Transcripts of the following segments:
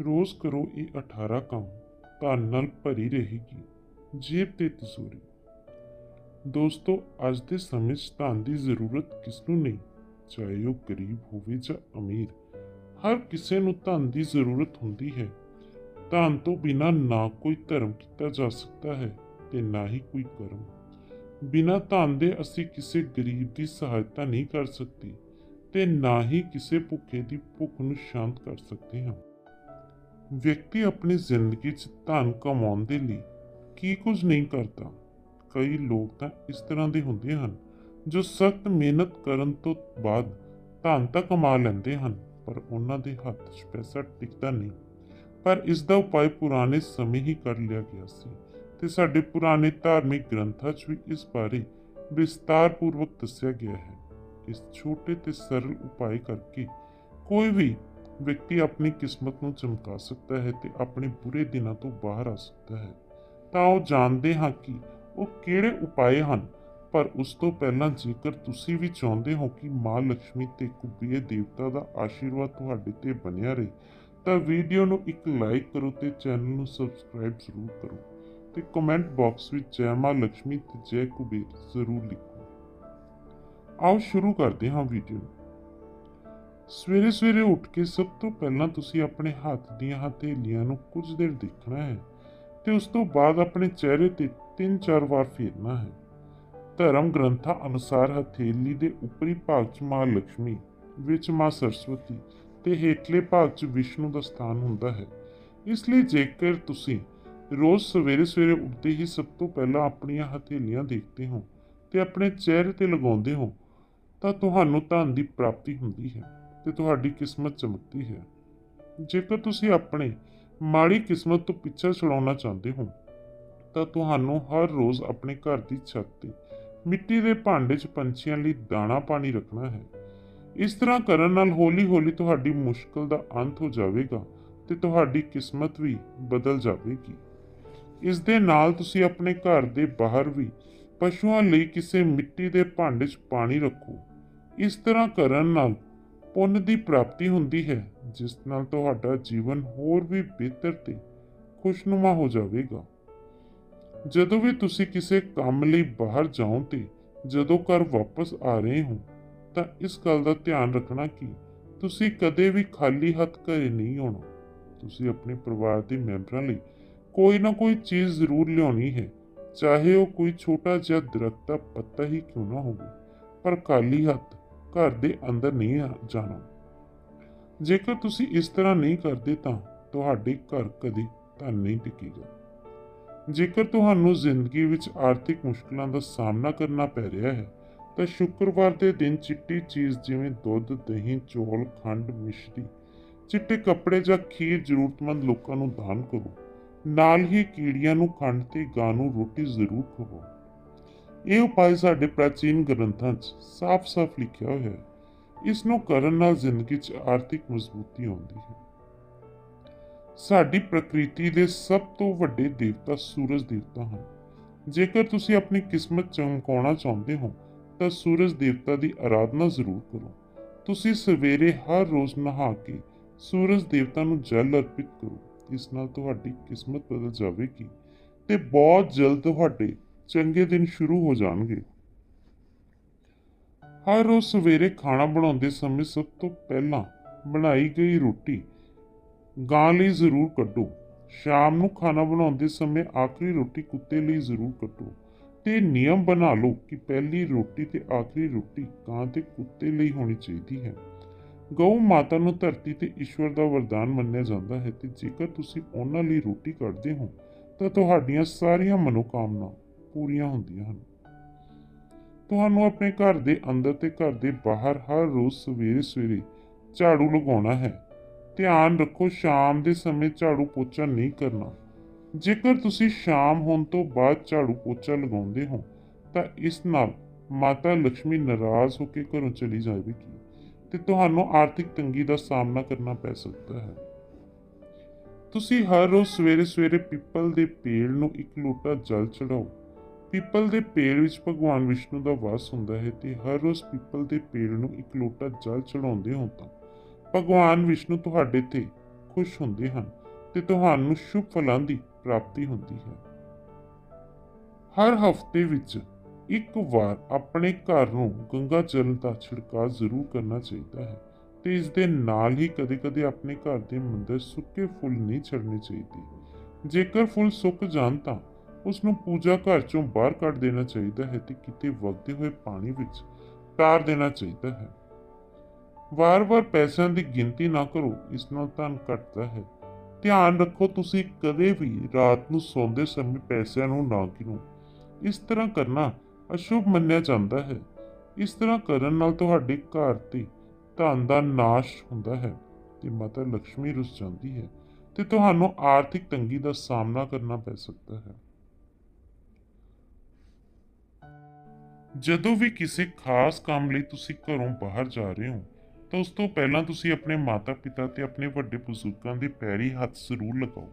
ਰੋਜ਼ ਕਰੋ ਇਹ 18 ਕੰਮ ਧਨ ਨਾਲ ਭਰੀ ਰਹੇਗੀ, ਜੇਬ ਤੇ ਤਿਜ਼ੋਰੀ ਦੋਸਤੋ, ਅੱਜ ਦੇ ਸਮੇਂ 'ਚ ਧਨ ਦੀ ਜ਼ਰੂਰਤ ਕਿਸ ਨੂੰ ਨਹੀਂ, ਚਾਹੇ ਉਹ ਗਰੀਬ ਹੋਵੇ ਜਾਂ ਅਮੀਰ, ਹਰ ਕਿਸੇ ਨੂੰ ਧਨ ਦੀ ਜ਼ਰੂਰਤ ਹੁੰਦੀ ਹੈ। ਧਨ ਤੋਂ ਬਿਨਾ ਨਾ ਕੋਈ ਧਰਮ ਕੀਤਾ ਜਾ ਸਕਦਾ ਹੈ ਤੇ ਨਾ ਹੀ ਕੋਈ ਕਰਮ। ਬਿਨਾ ਧਨ ਦੇ ਅਸੀਂ ਕਿਸੇ ਗਰੀਬ ਦੀ ਸਹਾਇਤਾ ਨਹੀਂ ਕਰ ਸਕਦੇ ਤੇ ਨਾ ਹੀ ਕਿਸੇ ਭੁੱਖੇ ਦੀ ਭੁੱਖ ਨੂੰ ਸ਼ਾਂਤ ਕਰ ਸਕਦੇ ਹਾਂ। ਵਿਅਕਤੀ ਆਪਣੀ ਜ਼ਿੰਦਗੀ 'ਚ ਧਨ ਕਮਾਉਣ ਦੇ ਲਈ ਕੀ ਕੁਝ ਨਹੀਂ ਕਰਦਾ। ਕਈ ਲੋਕ ਤਾਂ ਇਸ ਤਰ੍ਹਾਂ ਦੇ ਹੁੰਦੇ ਹਨ, ਜੋ ਸਖਤ ਮਿਹਨਤ ਕਰਨ ਤੋਂ ਬਾਅਦ ਧਨ ਤਾਂ ਕਮਾ ਲੈਂਦੇ ਹਨ, ਪਰ ਉਹਨਾਂ ਦੇ ਹੱਥ 'ਚ ਪੈਸਾ ਟਿਕਦਾ ਨਹੀਂ। ਪਰ ਇਸ ਦਾ ਉਪਾਅ ਪੁਰਾਣੇ ਸਮੇਂ ਹੀ ਕਰ ਲਿਆ ਗਿਆ ਸੀ ਤੇ ਸਾਡੇ ਪੁਰਾਣੇ ਧਾਰਮਿਕ ਗ੍ਰੰਥਾਂ 'ਚ ਵੀ ਇਸ ਬਾਰੇ ਵਿਸਤਾਰਪੂਰਵਕ ਦੱਸਿਆ ਗਿਆ ਹੈ। ਇਸ ਛੋਟੇ ਤੇ ਸਰਲ ਉਪਾਅ ਕਰਕੇ ਕੋਈ ਵੀ ਵਿਅਕਤੀ ਆਪਣੀ ਕਿਸਮਤ ਨੂੰ ਚਮਕਾ ਸਕਦਾ ਹੈ ਤੇ ਆਪਣੇ ਬੁਰੇ ਦਿਨਾਂ ਤੋਂ ਬਾਹਰ ਆ ਸਕਦਾ ਹੈ। ਤਾਂ ਉਹ ਜਾਣਦੇ ਹਾਂ ਕਿ ਉਹ ਕਿਹੜੇ ਉਪਾਏ ਹਨ, ਪਰ ਉਸ ਤੋਂ ਪਹਿਲਾਂ ਜੇਕਰ ਤੁਸੀਂ ਵੀ ਚਾਹੁੰਦੇ ਹੋ ਕਿ ਮਾਂ ਲక్ష్ਮੀ ਤੇ ਕੁਬੀਏ ਦੇਵਤਾ ਦਾ ਆਸ਼ੀਰਵਾਦ ਤੁਹਾਡੇ ਤੇ ਬਣਿਆ ਰਹੇ, ਤਾਂ ਵੀਡੀਓ ਨੂੰ ਇੱਕ ਲਾਈਕ ਕਰੋ ਤੇ ਚੈਨਲ ਨੂੰ ਸਬਸਕ੍ਰਾਈਬ ਜ਼ਰੂਰ ਕਰੋ ਤੇ ਕਮੈਂਟ ਬਾਕਸ ਵਿੱਚ ਜੈ ਮਾਂ ਲక్ష్ਮੀ ਤੇ ਜੈ ਕੁਬੀਰ ਜ਼ਰੂਰ ਲਿਖੋ। ਆਓ ਸ਼ੁਰੂ ਕਰਦੇ ਹਾਂ ਵੀਡੀਓ ਸਵੇਰੇ ਸਵੇਰੇ ਉੱਠ ਕੇ ਸਭ ਤੋਂ ਪਹਿਲਾਂ ਤੁਸੀਂ ਆਪਣੇ ਹੱਥ ਦੀਆਂ ਹਥੇਲੀਆਂ ਨੂੰ ਕੁਝ ਦੇਰ ਦੇਖਣਾ ਹੈ ਤੇ ਉਸ ਤੋਂ ਬਾਅਦ ਆਪਣੇ ਚਿਹਰੇ ਤੇ ਤਿੰਨ ਚਾਰ ਵਾਰ ਫੇਰਨਾ ਹੈ। ਧਰਮ ਗ੍ਰੰਥਾਂ ਅਨੁਸਾਰ ਹਥੇਲੀ ਦੇ ਉੱਪਰੀ ਭਾਗ 'ਚ ਮਾਂ ਲక్ష్ਮੀ ਵਿੱਚ ਮਾਂ ਸਰਸਵਤੀ ਤੇ ਹੇਠਲੇ ਭਾਗ 'ਚ ਵਿਸ਼ਨੂੰ ਦਾ ਸਥਾਨ ਹੁੰਦਾ ਹੈ। ਇਸ ਲਈ ਜੇਕਰ ਤੁਸੀਂ ਰੋਜ਼ ਸਵੇਰੇ ਸਵੇਰੇ ਉੱਠਦੇ ਹੀ ਸਭ ਤੋਂ ਪਹਿਲਾਂ ਆਪਣੀਆਂ ਹਥੇਲੀਆਂ ਦੇਖਦੇ ਹੋ ਤੇ ਆਪਣੇ ਚਿਹਰੇ ਤੇ ਲਗਾਉਂਦੇ ਹੋ, ਤਾਂ ਤੁਹਾਨੂੰ ਧਨ ਦੀ ਪ੍ਰਾਪਤੀ ਹੁੰਦੀ ਹੈ। ਤੇ ਤੁਹਾਡੀ ਕਿਸਮਤ ਚਮਕਦੀ ਹੈ। ਜੇਕਰ ਤੁਸੀਂ ਆਪਣੇ ਮਾੜੀ ਕਿਸਮਤ ਤੋਂ ਪਿੱਛਾ ਛੁਡਾਉਣਾ ਚਾਹੁੰਦੇ ਹੋ, ਤਾਂ ਤੁਹਾਨੂੰ ਹਰ ਰੋਜ਼ ਆਪਣੇ ਘਰ ਦੀ ਛੱਤ ਤੇ ਮਿੱਟੀ ਦੇ ਭਾਂਡੇ 'ਚ ਪੰਛੀਆਂ ਲਈ ਦਾਣਾ ਪਾਣੀ ਰੱਖਣਾ ਹੈ। ਇਸ ਤਰ੍ਹਾਂ ਕਰਨ ਨਾਲ ਹੌਲੀ-ਹੌਲੀ ਤੁਹਾਡੀ ਮੁਸ਼ਕਲ ਦਾ ਅੰਤ ਹੋ ਜਾਵੇਗਾ ਤੇ ਤੁਹਾਡੀ ਕਿਸਮਤ ਵੀ ਬਦਲ ਜਾਵੇਗੀ। ਇਸ ਦੇ ਨਾਲ ਤੁਸੀਂ ਆਪਣੇ ਘਰ ਦੇ ਬਾਹਰ ਵੀ ਪਸ਼ੂਆਂ ਲਈ ਕਿਸੇ ਮਿੱਟੀ ਦੇ ਭਾਂਡੇ 'ਚ ਪਾਣੀ ਰੱਖੋ। ਇਸ ਤਰ੍ਹਾਂ ਕਰਨ ਨਾਲ ਪੁੰਨ ਦੀ ਪ੍ਰਾਪਤੀ ਹੁੰਦੀ ਹੈ, ਜਿਸ ਨਾਲ ਤੁਹਾਡਾ ਜੀਵਨ ਹੋਰ ਵੀ ਬਿਹਤਰ ਤੇ ਖੁਸ਼ਨੁਮਾ ਹੋ ਜਾਵੇਗਾ। ਜਦੋਂ ਵੀ ਤੁਸੀਂ ਕਿਸੇ ਕੰਮ ਲਈ ਬਾਹਰ ਜਾਓ ਤੇ ਜਦੋਂ ਘਰ ਵਾਪਸ ਆ ਰਹੇ ਹੋ, ਤਾਂ ਇਸ ਗੱਲ ਦਾ ਧਿਆਨ ਰੱਖਣਾ ਕਿ ਤੁਸੀਂ ਕਦੇ ਵੀ ਖਾਲੀ ਹੱਥ ਘਰੇ ਨਹੀਂ ਆਉਣਾ। ਤੁਸੀਂ ਆਪਣੇ ਪਰਿਵਾਰ ਦੇ ਮੈਂਬਰਾਂ ਲਈ ਕੋਈ ਨਾ ਕੋਈ ਚੀਜ਼ ਜ਼ਰੂਰ ਲਿਆਉਣੀ ਹੈ, ਚਾਹੇ ਉਹ ਕੋਈ ਛੋਟਾ ਜਿਹਾ ਦਰਖਤ ਦਾ ਪੱਤਾ ਹੀ ਕਿਉਂ ਨਾ ਹੋਵੇ, ਪਰ ਖਾਲੀ ਹੱਥ ਘਰ ਦੇ ਅੰਦਰ ਨਹੀਂ ਆ- ਜਾਣਾ। ਜੇਕਰ ਤੁਸੀਂ ਇਸ ਤਰ੍ਹਾਂ ਨਹੀਂ ਕਰਦੇ ਤਾਂ ਤੁਹਾਡੇ ਘਰ ਕਦੇ ਧਨ ਨਹੀਂ ਟਿਕੇਗਾ। ਜੇਕਰ ਤੁਹਾਨੂੰ ਜ਼ਿੰਦਗੀ ਵਿੱਚ ਆਰਥਿਕ ਮੁਸ਼ਕਲਾਂ ਦਾ ਸਾਹਮਣਾ ਕਰਨਾ ਪੈ ਰਿਹਾ ਹੈ, ਤਾਂ ਸ਼ੁੱਕਰਵਾਰ ਦੇ ਦਿਨ ਚਿੱਟੀ ਚੀਜ਼ ਜਿਵੇਂ ਦੁੱਧ, ਦਹੀਂ, ਚੌਲ, ਖੰਡ, ਮਿਸ਼ਰੀ, ਚਿੱਟੇ ਕੱਪੜੇ ਜਾਂ ਖੀਰ ਜ਼ਰੂਰਤਮੰਦ ਲੋਕਾਂ ਨੂੰ ਦਾਨ ਕਰੋ। ਨਾਲ ਹੀ ਕੀੜੀਆਂ ਨੂੰ ਖੰਡ ਤੇ ਗਾਂ ਨੂੰ ਰੋਟੀ ਜ਼ਰੂਰ ਖਵਾਓ। ਇਹ ਉਪਾਅ ਸਾਡੇ ਪ੍ਰਾਚੀਨ ਗ੍ਰੰਥਾਂ 'ਚ ਸਾਫ਼-ਸਾਫ਼ ਲਿਖਿਆ ਹੋਇਆ ਹੈ। ਇਸ ਨੂੰ ਕਰਨ ਨਾਲ ਜ਼ਿੰਦਗੀ 'ਚ ਆਰਥਿਕ ਮਜ਼ਬੂਤੀ ਆਉਂਦੀ ਹੈ। ਸਾਡੀ ਪ੍ਰਕਿਰਤੀ ਦੇ ਸਭ ਤੋਂ ਵੱਡੇ ਦੇਵਤਾ ਸੂਰਜ ਦੇਵਤਾ ਹਨ। ਜੇਕਰ ਤੁਸੀਂ ਆਪਣੀ ਕਿਸਮਤ ਚਮਕਾਉਣਾ ਚਾਹੁੰਦੇ ਹੋ, ਤਾਂ ਸੂਰਜ ਦੇਵਤਾ ਦੀ ਆਰਾਧਨਾ ਜ਼ਰੂਰ ਕਰੋ। ਤੁਸੀਂ ਸਵੇਰੇ ਹਰ ਰੋਜ਼ ਨਹਾ ਕੇ ਸੂਰਜ ਦੇਵਤਾ ਨੂੰ ਜਲ ਅਰਪਿਤ ਕਰੋ। ਇਸ ਨਾਲ ਤੁਹਾਡੀ ਕਿਸਮਤ ਬਦਲ ਜਾਵੇਗੀ ਤੇ ਬਹੁਤ ਜਲਦ ਤੁਹਾਡੇ ਚੰਗੇ ਦਿਨ ਸ਼ੁਰੂ ਹੋ ਜਾਣਗੇ। ਹਰ ਰੋਜ਼ ਸਵੇਰੇ ਖਾਣਾ ਬਣਾਉਂਦੇ ਸਮੇਂ ਸਭ ਤੋਂ ਪਹਿਲਾਂ ਬਣਾਈ ਗਈ ਰੋਟੀ ਗਾਂ ਲਈ ਜ਼ਰੂਰ ਕੱਢੋ। ਸ਼ਾਮ ਨੂੰ ਖਾਣਾ ਬਣਾਉਂਦੇ ਸਮੇਂ ਆਖਰੀ ਰੋਟੀ ਕੁੱਤੇ ਲਈ ਜ਼ਰੂਰ ਕੱਢੋ। ਤੇ ਨਿਯਮ ਬਣਾ ਲਓ ਕਿ ਪਹਿਲੀ ਰੋਟੀ ਤੇ ਆਖਰੀ ਰੋਟੀ ਗਾਂ ਤੇ ਕੁੱਤੇ ਲਈ ਹੋਣੀ ਚਾਹੀਦੀ ਹੈ। ਗਊ ਮਾਤਾ ਨੂੰ ਧਰਤੀ ਤੇ ਈਸ਼ਵਰ ਦਾ ਵਰਦਾਨ ਮੰਨਿਆ ਜਾਂਦਾ ਹੈ ਤੇ ਜੇਕਰ ਤੁਸੀਂ ਉਹਨਾਂ ਲਈ ਰੋਟੀ ਕੱਢਦੇ ਹੋ ਤਾਂ ਤੁਹਾਡੀਆਂ ਸਾਰੀਆਂ ਮਨੋਕਾਮਨਾ ਪੂਰੀਆਂ ਹੁੰਦੀਆਂ ਹਨ। ਤੁਹਾਨੂੰ ਆਪਣੇ ਘਰ ਦੇ ਅੰਦਰ ਤੇ ਘਰ ਦੇ ਬਾਹਰ ਹਰ ਰੋਜ਼ ਸਵੇਰੇ ਸਵੇਰੇ ਝਾੜੂ ਲਗਾਉਣਾ ਹੈ। ਧਿਆਨ ਰੱਖੋ, ਸ਼ਾਮ ਦੇ ਸਮੇਂ ਝਾੜੂ ਪੋਚਾ ਨਹੀਂ ਕਰਨਾ। ਜੇਕਰ ਤੁਸੀਂ ਸ਼ਾਮ ਹੋਣ ਤੋਂ ਬਾਅਦ ਝਾੜੂ ਪੋਚਾ ਲਗਾਉਂਦੇ ਹੋ, ਤਾਂ ਇਸ ਨਾਲ ਮਾਤਾ ਲక్ష్ਮੀ ਨਾਰਾਜ਼ ਹੋ ਕੇ ਘਰੋਂ ਚਲੀ ਜਾਵੇਗੀ ਤੇ ਤੁਹਾਨੂੰ ਆਰਥਿਕ ਤੰਗੀ ਦਾ ਸਾਹਮਣਾ ਕਰਨਾ ਪੈ ਸਕਦਾ ਹੈ। ਤੁਸੀਂ ਹਰ ਰੋਜ਼ ਸਵੇਰੇ ਸਵੇਰੇ ਪਿੱਪਲ ਦੇ ਪੇੜ ਨੂੰ ਇੱਕ ਲੋਟਾ ਜਲ ਚੜਾਓ ਪਿੱਪਲ ਦੇ ਪੇੜ ਵਿੱਚ ਭਗਵਾਨ ਵਿਸ਼ਨੂੰ ਦਾ ਵਾਸ ਹੁੰਦਾ ਹੈ ਤੇ ਹਰ ਰੋਜ਼ ਪਿੱਪਲ ਦੇ ਪੇੜ ਨੂੰ ਇੱਕ ਲੋਟਾ ਜਲ ਚੜਾਉਂਦੇ ਹੋ ਤਾਂ ਭਗਵਾਨ ਵਿਸ਼ਨੂੰ ਤੁਹਾਡੇ ਤੇ ਖੁਸ਼ ਹੁੰਦੇ ਹਨ ਤੇ ਤੁਹਾਨੂੰ ਸ਼ੁਭ ਫਲਾਂ ਦੀ ਪ੍ਰਾਪਤੀ ਹੁੰਦੀ ਹੈ। ਹਰ ਹਫ਼ਤੇ ਵਿੱਚ ਇੱਕ ਵਾਰ ਆਪਣੇ ਘਰ ਨੂੰ ਗੰਗਾ ਜਲ ਦਾ ਛਿੜਕਾਅ ਜ਼ਰੂਰ ਕਰਨਾ ਚਾਹੀਦਾ ਹੈ ਤੇ ਇਸ ਦੇ ਨਾਲ ਹੀ ਕਦੇ-ਕਦੇ ਆਪਣੇ ਘਰ ਦੇ ਮੰਦਰ ਸੁੱਕੇ ਫੁੱਲ ਨਹੀਂ ਛੱਡਣੇ ਚਾਹੀਦੇ। ਜੇਕਰ ਫੁੱਲ ਸੁੱਕ ਜਾਣ ਤਾਂ ਉਸ ਨੂੰ ਪੂਜਾ ਘਰ ਚੋਂ ਬਾਹਰ ਕੱਢ ਦੇਣਾ ਚਾਹੀਦਾ ਹੈ ਤੇ ਕਿਤੇ ਵਗਦੇ ਹੋਏ ਪਾਣੀ ਵਿੱਚ ਤਾਰ ਦੇਣਾ ਚਾਹੀਦਾ ਹੈ। ਵਾਰ-ਵਾਰ ਪੈਸਿਆਂ ਦੀ ਗਿਣਤੀ ਨਾ ਕਰੋ, ਇਸ ਨਾਲ ਧਨ ਘਟਦਾ ਹੈ। ਧਿਆਨ ਰੱਖੋ, ਤੁਸੀਂ ਕਦੇ ਵੀ ਰਾਤ ਨੂੰ ਸੌਂਦੇ ਸਮੇਂ ਪੈਸਿਆਂ ਨੂੰ ਨਾ ਗਿਣੋ। ਇਸ ਤਰ੍ਹਾਂ ਕਰਨਾ ਅਸ਼ੁਭ ਮੰਨਿਆ ਜਾਂਦਾ ਹੈ। ਇਸ ਤਰ੍ਹਾਂ ਕਰਨ ਨਾਲ ਤੁਹਾਡੇ ਘਰ ਤੇ ਧਨ ਦਾ ਨਾਸ਼ ਹੁੰਦਾ ਹੈ ਤੇ ਮਾਤਾ ਲక్ష్ਮੀ ਰੁੱਸ ਜਾਂਦੀ ਹੈ ਤੇ ਤੁਹਾਨੂੰ ਆਰਥਿਕ ਤੰਗੀ ਦਾ ਸਾਹਮਣਾ ਕਰਨਾ ਪੈ ਸਕਦਾ ਹੈ। ਜਦੋਂ ਵੀ ਕਿਸੇ ਖਾਸ ਕੰਮ ਲਈ ਤੁਸੀਂ ਘਰੋਂ ਬਾਹਰ ਜਾ ਰਹੇ ਹੋ, ਤਾਂ ਉਸ ਤੋਂ ਪਹਿਲਾਂ ਤੁਸੀਂ ਆਪਣੇ ਮਾਤਾ-ਪਿਤਾ ਤੇ ਆਪਣੇ ਵੱਡੇ ਬਜ਼ੁਰਗਾਂ ਦੇ ਪੈਰੀ ਹੱਥ ਜ਼ਰੂਰ ਲਗਾਓ।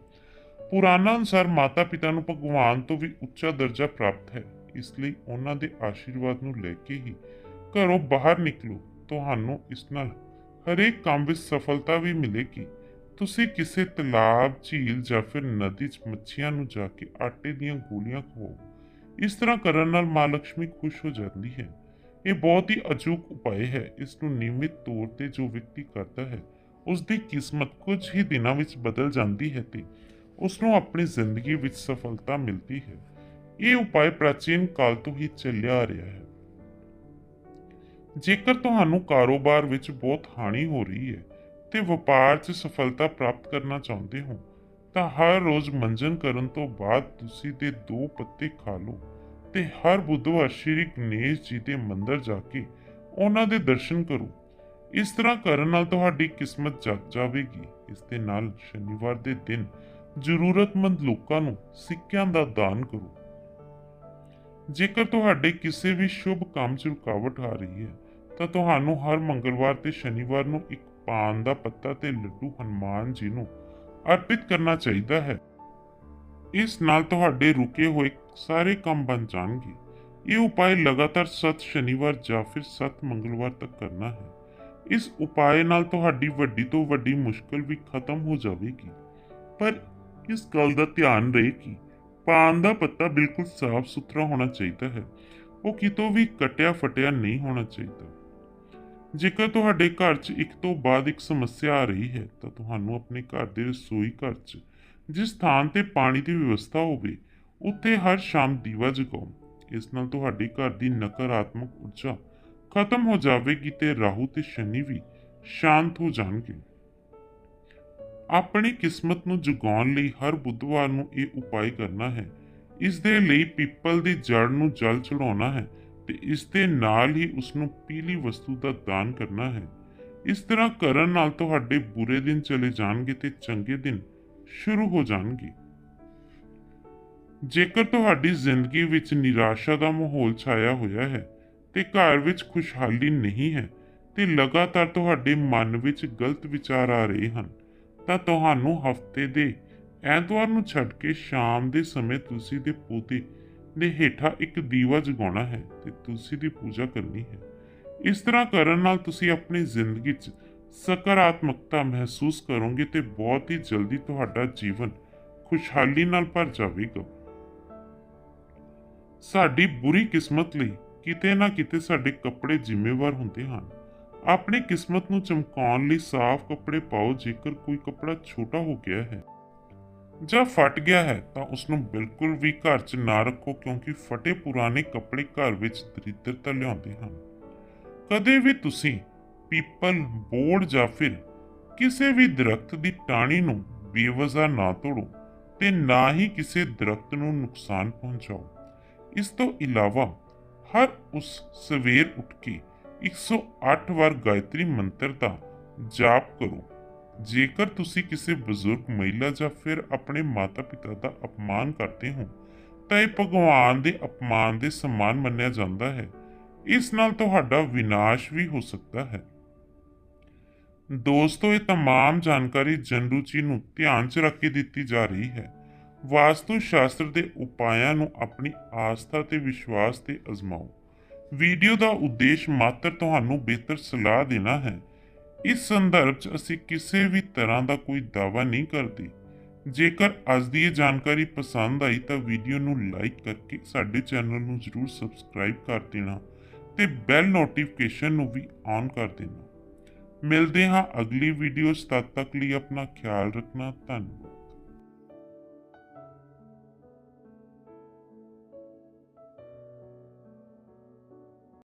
ਪੁਰਾਣਾ ਅਨੁਸਾਰ ਮਾਤਾ-ਪਿਤਾ ਨੂੰ ਭਗਵਾਨ ਤੋਂ ਵੀ ਉੱਚਾ ਦਰਜਾ ਪ੍ਰਾਪਤ ਹੈ। ਇਸ ਲਈ ਉਹਨਾਂ ਦੇ ਆਸ਼ੀਰਵਾਦ ਨੂੰ ਲੈ ਕੇ ਹੀ ਘਰੋਂ ਬਾਹਰ ਨਿਕਲੋ। ਤੁਹਾਨੂੰ ਇਸ ਨਾਲ ਹਰੇਕ ਕੰਮ ਵਿੱਚ ਸਫਲਤਾ ਵੀ ਮਿਲੇਗੀ। ਤੁਸੀਂ ਕਿਸੇ ਤਲਾਬ, ਝੀਲ ਜਾਂ ਫਿਰ ਨਦੀ 'ਚ ਮੱਛੀਆਂ ਨੂੰ ਜਾ ਕੇ ਆਟੇ ਦੀਆਂ ਗੋਲੀਆਂ ਖਵਾਓ। ਇਸ ਤਰ੍ਹਾਂ ਕਰਨ ਨਾਲ ਮਾਂ ਲక్ష్ਮੀ ਖੁਸ਼ ਹੋ ਜਾਂਦੀ ਹੈ। ਇਹ ਬਹੁਤ ਹੀ ਅਚੂਕ ਉਪਾਅ ਹੈ। ਇਸ ਨੂੰ ਨਿਯਮਿਤ ਤੌਰ ਤੇ ਜੋ ਵਿਅਕਤੀ ਕਰਦਾ ਹੈ ਉਸ ਦੀ ਕਿਸਮਤ ਕੁਝ ਹੀ ਦਿਨਾਂ ਵਿੱਚ ਬਦਲ ਜਾਂਦੀ ਹੈ ਤੇ ਉਸ ਨੂੰ ਆਪਣੀ ਜ਼ਿੰਦਗੀ ਵਿੱਚ ਸਫਲਤਾ ਮਿਲਦੀ ਹੈ। ਇਹ ਉਪਾਅ ਪ੍ਰਾਚੀਨ ਕਾਲ ਤੋਂ ਹੀ ਚੱਲਿਆ ਆ ਰਿਹਾ ਹੈ। ਜੇਕਰ ਤੁਹਾਨੂੰ ਕਾਰੋਬਾਰ ਵਿੱਚ ਬਹੁਤ ਹਾਨੀ ਹੋ ਰਹੀ ਹੈ ਤੇ ਵਪਾਰ 'ਚ ਸਫਲਤਾ ਪ੍ਰਾਪਤ ਕਰਨਾ ਚਾਹੁੰਦੇ ਹੋ ਤਾਂ ਹਰ ਰੋਜ਼ ਮੰਜਨ ਕਰਨ ਤੋਂ ਬਾਅਦ ਤੁਸੀਂ ਦੇ ਦੋ ਪੱਤੇ ਖਾ ਲਓ ਤੇ ਹਰ ਬੁੱਧਵਾਰ ਸ਼੍ਰੀ ਗਣੇਸ਼ ਜੀ ਦੇ ਮੰਦਿਰ ਜਾ ਕੇ ਉਹਨਾਂ ਦੇ ਦਰਸ਼ਨ ਕਰੋ। ਇਸ ਤਰ੍ਹਾਂ ਕਰਨ ਨਾਲ ਤੁਹਾਡੀ ਕਿਸਮਤ ਜਗ ਜਾਵੇਗੀ। ਇਸ ਦੇ ਨਾਲ ਸ਼ਨੀਵਾਰ ਦੇ ਦਿਨ ਜ਼ਰੂਰਤਮੰਦ ਲੋਕਾਂ ਨੂੰ ਸਿੱਕਿਆਂ ਦਾ ਦਾਨ ਕਰੋ। ਜੇਕਰ ਤੁਹਾਡੇ ਕਿਸੇ ਵੀ ਸ਼ੁਭ ਕੰਮ 'ਚ ਰੁਕਾਵਟ ਆ ਰਹੀ ਹੈ, ਤਾਂ ਤੁਹਾਨੂੰ ਹਰ ਮੰਗਲਵਾਰ ਤੇ ਸ਼ਨੀਵਾਰ ਨੂੰ ਇੱਕ ਪਾਨ ਦਾ ਪੱਤਾ ਤੇ ਲੱਡੂ ਹਨੂਮਾਨ ਜੀ ਨੂੰ ਅਰਪਿਤ ਕਰਨਾ ਚਾਹੀਦਾ ਹੈ ਇਸ ਨਾਲ ਤੁਹਾਡੇ ਰੁਕੇ ਹੋਏ ਸਾਰੇ ਕੰਮ ਬਣ ਜਾਣਗੇ ਇਹ ਉਪਾਅ ਲਗਾਤਾਰ 7 ਸ਼ਨੀਵਾਰ ਜਾਂ ਫਿਰ 7 ਮੰਗਲਵਾਰ ਤੱਕ ਕਰਨਾ ਹੈ ਇਸ ਉਪਾਅ ਨਾਲ ਤੁਹਾਡੀ ਵੱਡੀ ਤੋਂ ਵੱਡੀ ਮੁਸ਼ਕਲ ਵੀ ਖਤਮ ਹੋ ਜਾਵੇਗੀ ਪਰ ਇਸ ਗੱਲ ਦਾ ਧਿਆਨ ਰਹੇ ਕਿ ਪਾਨ ਦਾ ਪੱਤਾ ਬਿਲਕੁਲ ਸਾਫ਼ ਸੁਥਰਾ ਹੋਣਾ ਚਾਹੀਦਾ ਹੈ ਉਹ ਕਿਤੋਂ ਵੀ ਕਟਿਆ ਫਟਿਆ ਨਹੀਂ ਹੋਣਾ ਚਾਹੀਦਾ ਜੇਕਰ ਤੁਹਾਡੇ ਘਰ 'ਚ ਇੱਕ ਤੋਂ ਬਾਅਦ ਇੱਕ ਸਮੱਸਿਆ ਆ ਰਹੀ ਹੈ, ਤਾਂ ਤੁਹਾਨੂੰ ਆਪਣੇ ਘਰ ਦੇ ਰਸੋਈ ਘਰ 'ਚ ਜਿਸ ਥਾਂ ਤੇ ਪਾਣੀ ਦੀ ਵਿਵਸਥਾ ਹੋਵੇ, ਉੱਥੇ ਹਰ ਸ਼ਾਮ ਦੀਵਾ ਜਗਾਓ। ਇਸ ਨਾਲ ਤੁਹਾਡੇ ਘਰ ਦੀ ਨਕਾਰਾਤਮਕ ਊਰਜਾ ਖਤਮ ਹੋ ਜਾਵੇਗੀ ਤੇ ਰਾਹੂ ਤੇ ਸ਼ਨੀ ਵੀ ਸ਼ਾਂਤ ਹੋ ਜਾਣਗੇ। ਆਪਣੀ ਕਿਸਮਤ ਨੂੰ ਜਗਾਉਣ ਲਈ ਹਰ ਬੁੱਧਵਾਰ ਨੂੰ ਇਹ ਉਪਾਅ ਕਰਨਾ ਹੈ। ਇਸ ਦੇ ਲਈ ਪਿੱਪਲ ਦੀ ਜੜ ਨੂੰ ਜਲ ਚੜਾਉਣਾ ਹੈ ਤੇ ਇਸ ਦੇ ਨਾਲ ਹੀ ਉਸ ਨੂੰ ਪੀਲੀ ਵਸਤੂ ਦਾ ਦਾਨ ਕਰਨਾ ਹੈ। ਇਸ ਤਰ੍ਹਾਂ ਕਰਨ ਨਾਲ ਤੁਹਾਡੇ ਬੁਰੇ ਦਿਨ ਚਲੇ ਜਾਣਗੇ ਤੇ ਚੰਗੇ ਦਿਨ ਸ਼ੁਰੂ ਹੋ ਜਾਣਗੇ। ਜੇਕਰ ਤੁਹਾਡੀ ਜ਼ਿੰਦਗੀ ਵਿੱਚ ਨਿਰਾਸ਼ਾ ਦਾ ਮਾਹੌਲ ਛਾਇਆ ਹੋਇਆ ਹੈ ਤੇ ਘਰ ਵਿੱਚ ਖੁਸ਼ਹਾਲੀ ਨਹੀਂ ਹੈ ਤੇ ਲਗਾਤਾਰ ਤੁਹਾਡੇ ਮਨ ਵਿੱਚ ਗਲਤ ਵਿਚਾਰ ਆ ਰਹੇ ਹਨ, ਤਾਂ ਤੁਹਾਨੂੰ ਹਫ਼ਤੇ ਦੇ ਐਤਵਾਰ ਨੂੰ ਛੱਡ ਕੇ ਸ਼ਾਮ ਦੇ ਸਮੇਂ ਤੁਲਸੀ ਦੇ ਪੌਦੇ ਦੇ ਹੇਠਾਂ ਇੱਕ ਦੀਵਾ ਜਗਾਉਣਾ ਹੈ ਤੇ ਤੁਲਸੀ ਦੀ ਪੂਜਾ ਕਰਨੀ ਹੈ। ਇਸ ਤਰ੍ਹਾਂ ਕਰਨ ਨਾਲ ਤੁਸੀਂ ਆਪਣੀ ਜ਼ਿੰਦਗੀ 'ਚ ਸਕਾਰਾਤਮਕਤਾ ਮਹਿਸੂਸ ਕਰੋਗੇ ਤੇ ਬਹੁਤ ਹੀ ਜਲਦੀ ਤੁਹਾਡਾ ਜੀਵਨ ਖੁਸ਼ਹਾਲੀ ਨਾਲ ਭਰ ਜਾਵੇਗਾ। ਸਾਡੀ ਬੁਰੀ ਕਿਸਮਤ ਲਈ ਕਿਤੇ ਨਾ ਕਿਤੇ ਸਾਡੇ ਕੱਪੜੇ ਜ਼ਿੰਮੇਵਾਰ ਹੁੰਦੇ ਹਨ। ਆਪਣੀ ਕਿਸਮਤ ਨੂੰ ਚਮਕਾਉਣ ਲਈ ਸਾਫ਼ ਕੱਪੜੇ ਪਾਓ ਜੇਕਰ ਕੋਈ ਕੱਪੜਾ ਛੋਟਾ ਹੋ ਗਿਆ ਹੈ। ਜਾਂ ਫਟ ਗਿਆ ਹੈ, ਤਾਂ ਉਸ ਨੂੰ ਬਿਲਕੁਲ ਵੀ ਘਰ 'ਚ ਨਾ ਰੱਖੋ, ਕਿਉਂਕਿ ਫਟੇ ਪੁਰਾਣੇ ਕੱਪੜੇ ਘਰ ਵਿੱਚ ਦਰਿਦਰਤਾ ਲਿਆਉਂਦੇ ਹਨ। ਕਦੇ ਵੀ ਤੁਸੀਂ ਪੀਪਲ, ਬੋਰਡ ਜਾਂ ਫਿਰ ਕਿਸੇ ਵੀ ਦਰਖਤ ਦੀ ਟਾਹਣੀ ਨੂੰ ਬੇਵਜ਼ਾ ਨਾ ਤੋੜੋ ਤੇ ਨਾ ਹੀ ਕਿਸੇ ਦਰਖਤ ਨੂੰ ਨੁਕਸਾਨ ਪਹੁੰਚਾਓ। ਇਸ ਤੋਂ ਇਲਾਵਾ ਹਰ ਉਸ ਸਵੇਰ ਉੱਠ ਕੇ 108 ਵਾਰ ਗਾਇਤਰੀ ਮੰਤਰ ਦਾ ਜਾਪ ਕਰੋ। ਜੇਕਰ ਤੁਸੀਂ ਕਿਸੇ ਬਜ਼ੁਰਗ ਮਹਿਲਾ ਜਾਂ ਫਿਰ ਆਪਣੇ ਮਾਤਾ-ਪਿਤਾ ਦਾ ਅਪਮਾਨ ਕਰਦੇ ਹੋ ਤਾਂ ਇਹ ਭਗਵਾਨ ਦੇ ਅਪਮਾਨ ਦੇ ਸਮਾਨ ਮੰਨਿਆ ਜਾਂਦਾ ਹੈ ਇਸ ਨਾਲ ਤੁਹਾਡਾ ਵਿਨਾਸ਼ ਵੀ ਹੋ ਸਕਦਾ ਹੈ ਦੋਸਤੋ ਇਹ तमाम ਜਾਣਕਾਰੀ ਜਨਰੂਚੀ ਨੂੰ ਧਿਆਨ 'ਚ ਰੱਖ ਕੇ ਦਿੱਤੀ ਜਾ ਰਹੀ ਹੈ ਵਾਸਤੂ ਸ਼ਾਸਤਰ ਦੇ ਉਪਾਇਆਂ ਨੂੰ ਆਪਣੀ ਆਸਥਾ ਤੇ ਵਿਸ਼ਵਾਸ ਤੇ ਅਜ਼ਮਾਓ ਵੀਡੀਓ ਦਾ ਉਦੇਸ਼ ਮਾਤਰ ਤੁਹਾਨੂੰ ਬਿਹਤਰ ਸਲਾਹ ਦੇਣਾ ਹੈ ਇਸ ਸੰਦਰਭ 'ਚ ਅਸੀਂ ਕਿਸੇ ਵੀ ਤਰ੍ਹਾਂ ਦਾ ਕੋਈ ਦਾਅਵਾ ਨਹੀਂ ਕਰਦੇ। ਜੇਕਰ ਅੱਜ ਦੀ ਇਹ ਜਾਣਕਾਰੀ ਪਸੰਦ ਆਈ ਤਾਂ ਵੀਡੀਓ ਨੂੰ ਲਾਈਕ ਕਰਕੇ ਸਾਡੇ ਚੈਨਲ ਨੂੰ ਜਰੂਰ ਸਬਸਕ੍ਰਾਈਬ ਕਰ ਦੇਣਾ ਤੇ ਬੈਲ ਨੋਟੀਫਿਕੇਸ਼ਨ ਨੂੰ ਵੀ ਔਨ ਕਰ ਦੇਣਾ। ਮਿਲਦੇ ਹਾਂ ਅਗਲੀ ਵੀਡੀਓ 'ਚ। ਤਦ ਤੱਕ ਲਈ ਆਪਣਾ ਖਿਆਲ ਰੱਖਣਾ। ਧੰਨਵਾਦ।